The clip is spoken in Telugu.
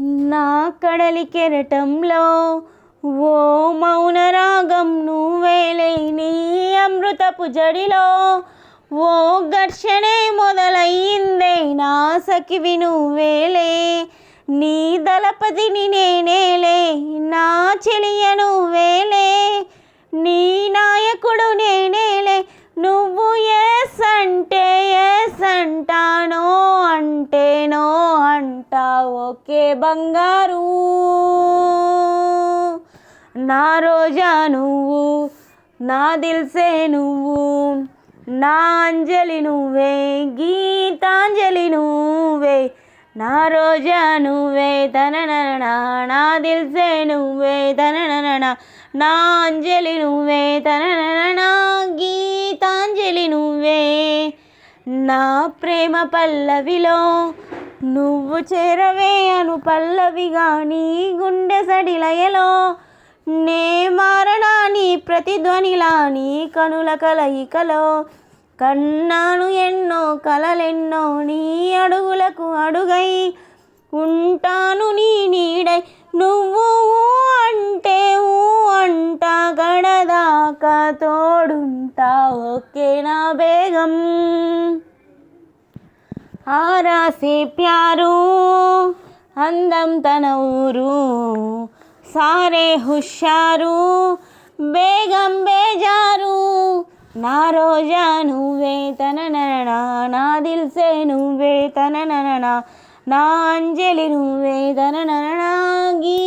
నా కడలి కెరటంలో ఓ మౌన రాగం నువ్వేలే నీ అమృతపు జడిలో. ఓ ఘర్షణే మొదలయ్యిందే నా సఖివి నువ్వేలే నీ దళపతిని నే ఒకే ఓకే బంగారు నా రోజా నువ్వు నా దిల్సే నువ్వు నా అంజలి నువ్వే గీతాంజలి నువ్వే నా రోజా నువ్వే తననన నా దిల్సే నువ్వే తననన నా అంజలి నువ్వే తననన గీతాంజలి నువ్వే నా ప్రేమ పల్లవిలో నువ్వు చేరవే అను పల్లవిగా నీ గుండె సడిలయలో. నే మారనా నీ ప్రతిధ్వనిలా నీ కనుల కలయికలో. కన్నాను ఎన్నో కలలెన్నో నీ అడుగులకు అడుగై ఉంటాను నీ నీడై. నువ్వు ఊ అంటే ఊ అంట గడదాకా తోడుంటా. ఓకే నా బేగం. ఆరాసే ప్యారు అందం తన ఊరు సారే హుషారు బేగం బేజారు నా రోజా నువ్వే తననన నా దిల్సే నువ్వే తననన నా అంజలి నువ్వే తననన గీతాంజలి నువ్వు